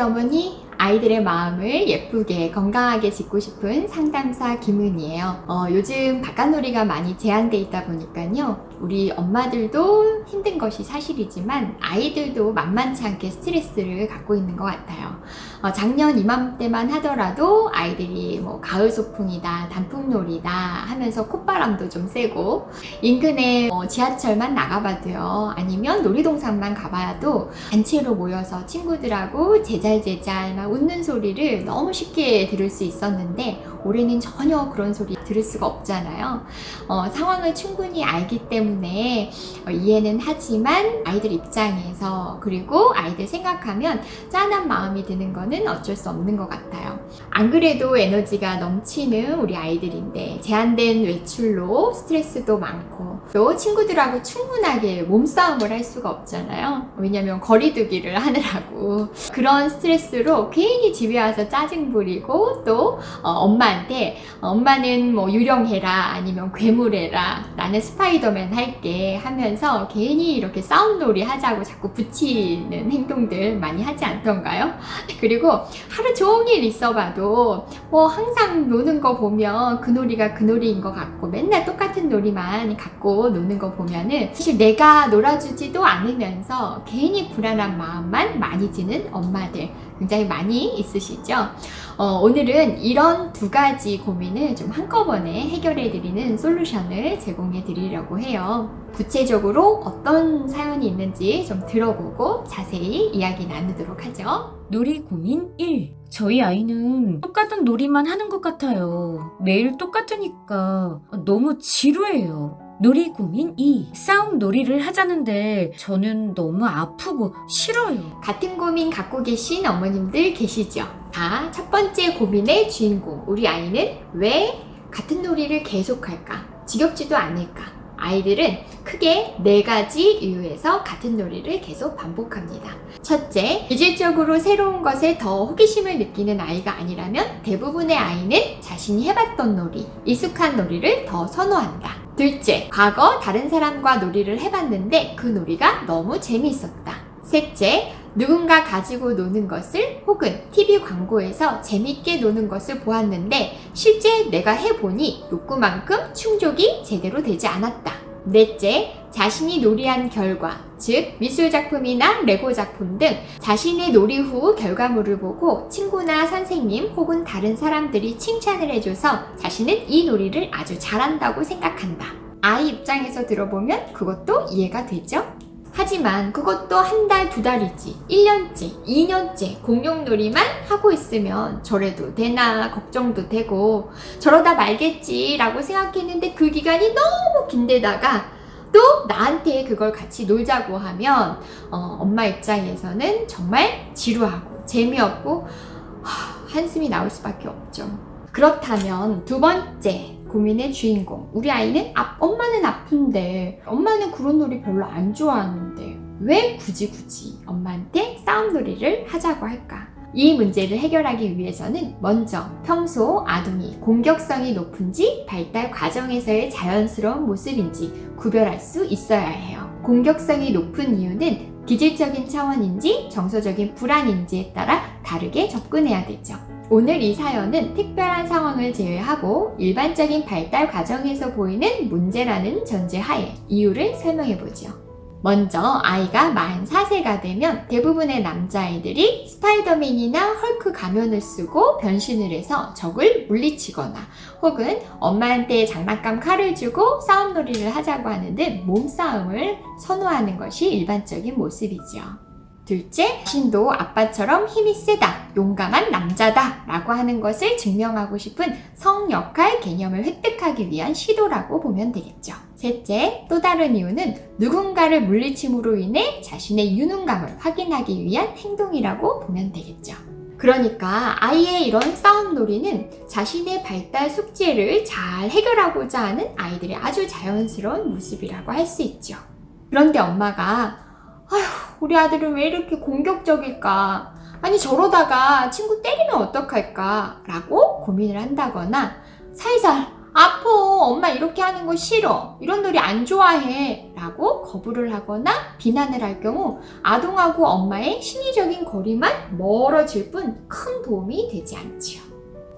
어머니. 아이들의 마음을 예쁘게 건강하게 짓고 싶은 상담사 김은이에요. 어, 요즘 바깥놀이가 많이 제한돼 있다 보니까요. 우리 엄마들도 힘든 것이 사실이지만 아이들도 만만치 않게 스트레스를 갖고 있는 것 같아요. 어, 작년 이맘때만 하더라도 아이들이 뭐 가을 소풍이다, 단풍놀이다 하면서 콧바람도 좀 쐬고 인근에 어, 지하철만 나가봐도요. 아니면 놀이동산만 가봐도 단체로 모여서 친구들하고 제잘제잘 막 웃는 소리를 너무 쉽게 들을 수 있었는데 올해는 전혀 그런 소리 들을 수가 없잖아요. 어, 상황을 충분히 알기 때문에 어, 이해는 하지만 아이들 입장에서 그리고 아이들 생각하면 짠한 마음이 드는 거는 어쩔 수 없는 것 같아요. 안 그래도 에너지가 넘치는 우리 아이들인데 제한된 외출로 스트레스도 많고 또 친구들하고 충분하게 몸싸움을 할 수가 없잖아요. 왜냐면 거리두기를 하느라고 그런 스트레스로 괜히 집에 와서 짜증 부리고 또 어, 엄마 한테 엄마는 뭐 유령해라 아니면 괴물해라 나는 스파이더맨 할게 하면서 괜히 이렇게 싸움놀이 하자고 자꾸 붙이는 행동들 많이 하지 않던가요? 그리고 하루 종일 있어봐도 뭐 항상 노는 거 보면 그 놀이가 그 놀이인 것 같고 맨날 똑같은 놀이만 갖고 노는 거 보면은 사실 내가 놀아주지도 않으면서 괜히 불안한 마음만 많이 드는 엄마들 굉장히 많이 있으시죠? 어, 오늘은 이런 두 가지 고민을 좀 한꺼번에 해결해 드리는 솔루션을 제공해 드리려고 해요. 구체적으로 어떤 사연이 있는지 좀 들어보고 자세히 이야기 나누도록 하죠. 놀이 고민 1. 저희 아이는 똑같은 놀이만 하는 것 같아요. 매일 똑같으니까 너무 지루해요. 놀이 고민 2. 싸움 놀이를 하자는데 저는 너무 아프고 싫어요. 같은 고민 갖고 계신 어머님들 계시죠? 자, 첫 번째 고민의 주인공, 우리 아이는 왜 같은 놀이를 계속할까? 지겹지도 않을까? 아이들은 크게 네 가지 이유에서 같은 놀이를 계속 반복합니다. 첫째, 기질적으로 새로운 것에 더 호기심을 느끼는 아이가 아니라면 대부분의 아이는 자신이 해봤던 놀이, 익숙한 놀이를 더 선호한다. 둘째, 과거 다른 사람과 놀이를 해봤는데 그 놀이가 너무 재미있었다. 셋째, 누군가 가지고 노는 것을 혹은 TV 광고에서 재밌게 노는 것을 보았는데 실제 내가 해보니 욕구만큼 충족이 제대로 되지 않았다. 넷째, 자신이 놀이한 결과, 즉 미술 작품이나 레고 작품 등 자신의 놀이 후 결과물을 보고 친구나 선생님 혹은 다른 사람들이 칭찬을 해줘서 자신은 이 놀이를 아주 잘한다고 생각한다. 아이 입장에서 들어보면 그것도 이해가 되죠? 하지만 그것도 한 달, 두 달이지, 1년째, 2년째 공룡놀이만 하고 있으면 저래도 되나 걱정도 되고 저러다 말겠지라고 생각했는데 그 기간이 너무 긴데다가 또 나한테 그걸 같이 놀자고 하면 어, 엄마 입장에서는 정말 지루하고 재미없고 하, 한숨이 나올 수밖에 없죠. 그렇다면 두 번째 고민의 주인공 우리 아이는 아, 엄마는 아픈데 엄마는 그런 놀이 별로 안 좋아하는데 왜 굳이 굳이 엄마한테 싸움 놀이를 하자고 할까? 이 문제를 해결하기 위해서는 먼저 평소 아동이 공격성이 높은지 발달 과정에서의 자연스러운 모습인지 구별할 수 있어야 해요. 공격성이 높은 이유는 기질적인 차원인지 정서적인 불안인지에 따라 다르게 접근해야 되죠. 오늘 이 사연은 특별한 상황을 제외하고 일반적인 발달 과정에서 보이는 문제라는 전제 하에 이유를 설명해 보죠. 먼저 아이가 만 4세가 되면 대부분의 남자아이들이 스파이더맨이나 헐크 가면을 쓰고 변신을 해서 적을 물리치거나 혹은 엄마한테 장난감 칼을 주고 싸움놀이를 하자고 하는 등 몸싸움을 선호하는 것이 일반적인 모습이죠. 둘째, 신도 아빠처럼 힘이 세다, 용감한 남자다 라고 하는 것을 증명하고 싶은 성 역할 개념을 획득하기 위한 시도라고 보면 되겠죠. 셋째, 또 다른 이유는 누군가를 물리침으로 인해 자신의 유능감을 확인하기 위한 행동이라고 보면 되겠죠. 그러니까 아이의 이런 싸움 놀이는 자신의 발달 숙제를 잘 해결하고자 하는 아이들의 아주 자연스러운 모습이라고 할 수 있죠. 그런데 엄마가 아휴, 우리 아들은 왜 이렇게 공격적일까? 아니, 저러다가 친구 때리면 어떡할까? 라고 고민을 한다거나, 살살, 아파. 엄마 이렇게 하는 거 싫어. 이런 놀이 안 좋아해. 라고 거부를 하거나 비난을 할 경우 아동하고 엄마의 심리적인 거리만 멀어질 뿐 큰 도움이 되지 않지요.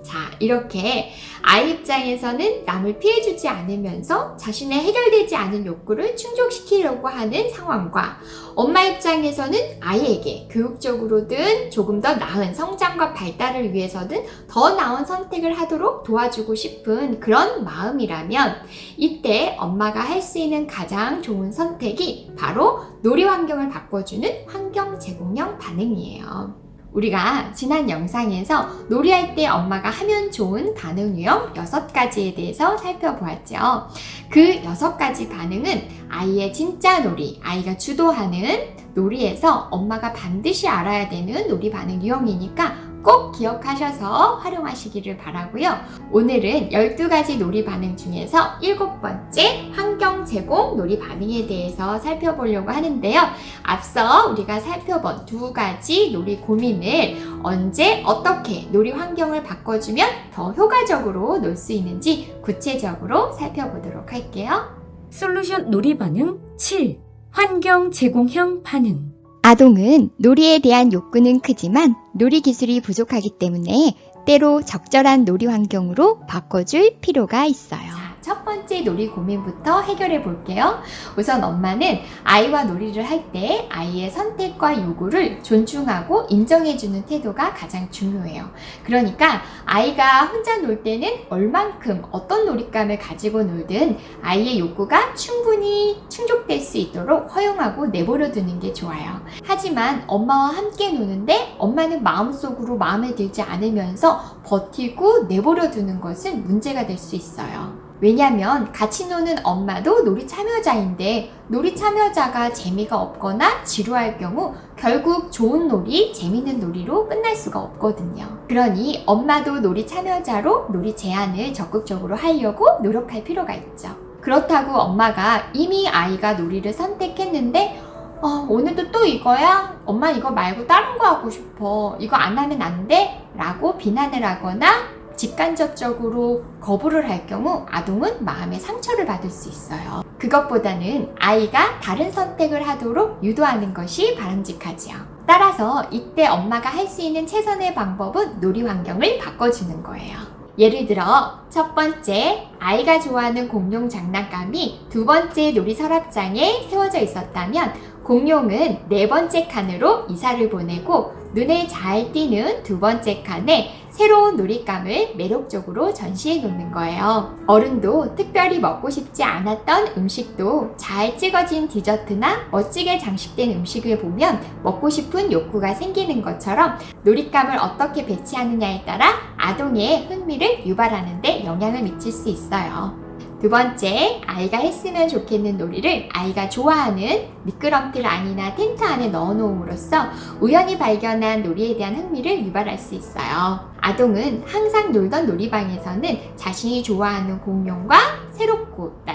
자, 이렇게 아이 입장에서는 남을 피해주지 않으면서 자신의 해결되지 않은 욕구를 충족시키려고 하는 상황과 엄마 입장에서는 아이에게 교육적으로든 조금 더 나은 성장과 발달을 위해서든 더 나은 선택을 하도록 도와주고 싶은 그런 마음이라면 이때 엄마가 할 수 있는 가장 좋은 선택이 바로 놀이 환경을 바꿔주는 환경 제공형 반응이에요. 우리가 지난 영상에서 놀이할 때 엄마가 하면 좋은 반응 유형 6가지에 대해서 살펴보았죠. 그 6가지 반응은 아이의 진짜 놀이, 아이가 주도하는 놀이에서 엄마가 반드시 알아야 되는 놀이 반응 유형이니까 꼭 기억하셔서 활용하시기를 바라고요. 오늘은 12가지 놀이 반응 중에서 7번째 환경 제공 놀이 반응에 대해서 살펴보려고 하는데요. 앞서 우리가 살펴본 두 가지 놀이 고민을 언제 어떻게 놀이 환경을 바꿔주면 더 효과적으로 놀 수 있는지 구체적으로 살펴보도록 할게요. 솔루션 놀이 반응 7. 환경 제공형 반응. 아동은 놀이에 대한 욕구는 크지만 놀이 기술이 부족하기 때문에 때로 적절한 놀이 환경으로 바꿔줄 필요가 있어요. 자, 첫 번째 놀이 고민부터 해결해 볼게요. 우선 엄마는 아이와 놀이를 할 때 아이의 선택과 요구를 존중하고 인정해주는 태도가 가장 중요해요. 그러니까 아이가 혼자 놀 때는 얼만큼 어떤 놀잇감을 가지고 놀든 아이의 욕구가 충분히 충족될 수 있도록 허용하고 내버려 두는 게 좋아요. 하지만 엄마와 함께 노는데 엄마는 마음속으로 마음에 들지 않으면서 버티고 내버려 두는 것은 문제가 될 수 있어요. 왜냐면 같이 노는 엄마도 놀이 참여자인데 놀이 참여자가 재미가 없거나 지루할 경우 결국 좋은 놀이, 재밌는 놀이로 끝날 수가 없거든요. 그러니 엄마도 놀이 참여자로 놀이 제안을 적극적으로 하려고 노력할 필요가 있죠. 그렇다고 엄마가 이미 아이가 놀이를 선택했는데 어, 오늘도 또 이거야? 엄마 이거 말고 다른 거 하고 싶어. 이거 안 하면 안 돼? 라고 비난을 하거나 직간접적으로 거부를 할 경우 아동은 마음의 상처를 받을 수 있어요. 그것보다는 아이가 다른 선택을 하도록 유도하는 것이 바람직하지요. 따라서 이때 엄마가 할 수 있는 최선의 방법은 놀이 환경을 바꿔주는 거예요. 예를 들어, 첫 번째, 아이가 좋아하는 공룡 장난감이 두 번째 놀이 서랍장에 세워져 있었다면, 공룡은 네 번째 칸으로 이사를 보내고, 눈에 잘 띄는 두 번째 칸에 새로운 놀잇감을 매력적으로 전시해 놓는 거예요. 어른도 특별히 먹고 싶지 않았던 음식도 잘 찍어진 디저트나 멋지게 장식된 음식을 보면 먹고 싶은 욕구가 생기는 것처럼 놀잇감을 어떻게 배치하느냐에 따라 아동의 흥미를 유발하는데 영향을 미칠 수 있어요. 두 번째, 아이가 했으면 좋겠는 놀이를 아이가 좋아하는 미끄럼틀 안이나 텐트 안에 넣어 놓음으로써 우연히 발견한 놀이에 대한 흥미를 유발할 수 있어요. 아동은 항상 놀던 놀이방에서는 자신이 좋아하는 공룡과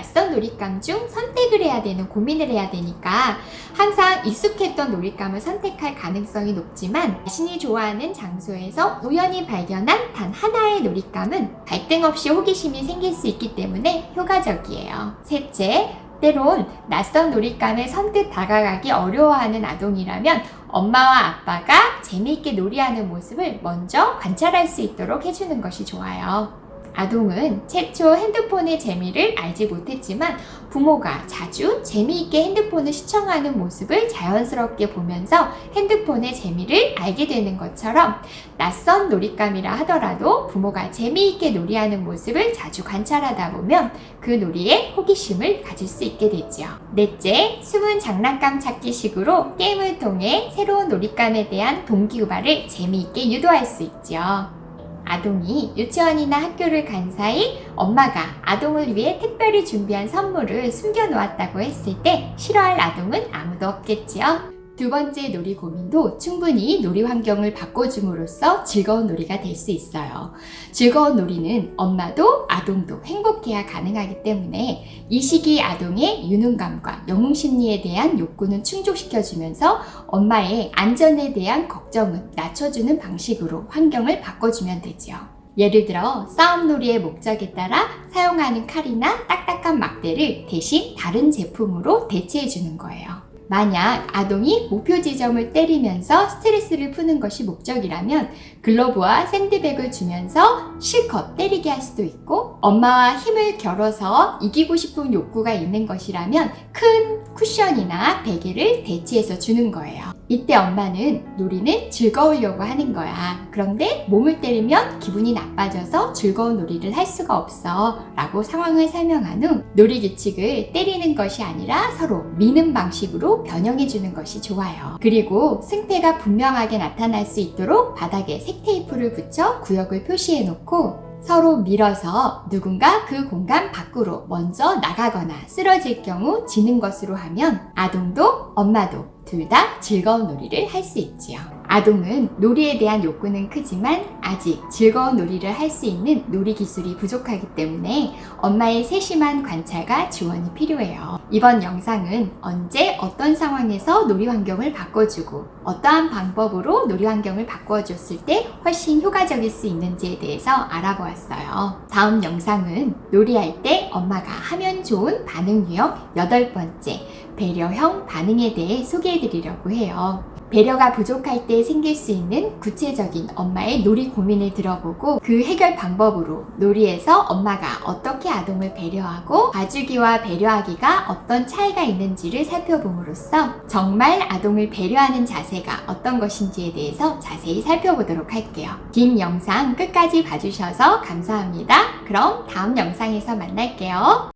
낯선 놀잇감 중 선택을 해야 되는 고민을 해야 되니까 항상 익숙했던 놀잇감을 선택할 가능성이 높지만 자신이 좋아하는 장소에서 우연히 발견한 단 하나의 놀잇감은 갈등 없이 호기심이 생길 수 있기 때문에 효과적이에요. 셋째, 때론 낯선 놀잇감에 선뜻 다가가기 어려워하는 아동이라면 엄마와 아빠가 재미있게 놀이하는 모습을 먼저 관찰할 수 있도록 해주는 것이 좋아요. 아동은 최초 핸드폰의 재미를 알지 못했지만 부모가 자주 재미있게 핸드폰을 시청하는 모습을 자연스럽게 보면서 핸드폰의 재미를 알게 되는 것처럼 낯선 놀잇감이라 하더라도 부모가 재미있게 놀이하는 모습을 자주 관찰하다 보면 그 놀이에 호기심을 가질 수 있게 되죠. 넷째, 숨은 장난감 찾기 식으로 게임을 통해 새로운 놀잇감에 대한 동기유발을 재미있게 유도할 수 있죠. 아동이 유치원이나 학교를 간 사이 엄마가 아동을 위해 특별히 준비한 선물을 숨겨 놓았다고 했을 때 싫어할 아동은 아무도 없겠지요. 두 번째 놀이 고민도 충분히 놀이 환경을 바꿔줌으로써 즐거운 놀이가 될 수 있어요. 즐거운 놀이는 엄마도 아동도 행복해야 가능하기 때문에 이 시기 아동의 유능감과 영웅 심리에 대한 욕구는 충족시켜주면서 엄마의 안전에 대한 걱정은 낮춰주는 방식으로 환경을 바꿔주면 되지요. 예를 들어 싸움놀이의 목적에 따라 사용하는 칼이나 딱딱한 막대를 대신 다른 제품으로 대체해 주는 거예요. 만약 아동이 목표 지점을 때리면서 스트레스를 푸는 것이 목적이라면 글러브와 샌드백을 주면서 실컷 때리게 할 수도 있고 엄마와 힘을 겨뤄서 이기고 싶은 욕구가 있는 것이라면 큰 쿠션이나 베개를 대체해서 주는 거예요. 이때 엄마는 놀이는 즐거우려고 하는 거야. 그런데 몸을 때리면 기분이 나빠져서 즐거운 놀이를 할 수가 없어. 라고 상황을 설명한 후 놀이 규칙을 때리는 것이 아니라 서로 미는 방식으로 변형해 주는 것이 좋아요. 그리고 승패가 분명하게 나타날 수 있도록 바닥에 색 테이프를 붙여 구역을 표시해 놓고 서로 밀어서 누군가 그 공간 밖으로 먼저 나가거나 쓰러질 경우 지는 것으로 하면 아동도 엄마도 둘 다 즐거운 놀이를 할 수 있지요. 아동은 놀이에 대한 욕구는 크지만 아직 즐거운 놀이를 할 수 있는 놀이 기술이 부족하기 때문에 엄마의 세심한 관찰과 지원이 필요해요. 이번 영상은 언제 어떤 상황에서 놀이 환경을 바꿔주고 어떠한 방법으로 놀이 환경을 바꿔줬을 때 훨씬 효과적일 수 있는지에 대해서 알아보았어요. 다음 영상은 놀이할 때 엄마가 하면 좋은 반응 유형 여덟 번째 배려형 반응에 대해 소개해 드리려고 해요. 배려가 부족할 때 생길 수 있는 구체적인 엄마의 놀이 고민을 들어보고 그 해결 방법으로 놀이에서 엄마가 어떻게 아동을 배려하고 봐주기와 배려하기가 어떤 차이가 있는지를 살펴봄으로써 정말 아동을 배려하는 자세가 어떤 것인지에 대해서 자세히 살펴보도록 할게요. 긴 영상 끝까지 봐주셔서 감사합니다. 그럼 다음 영상에서 만날게요.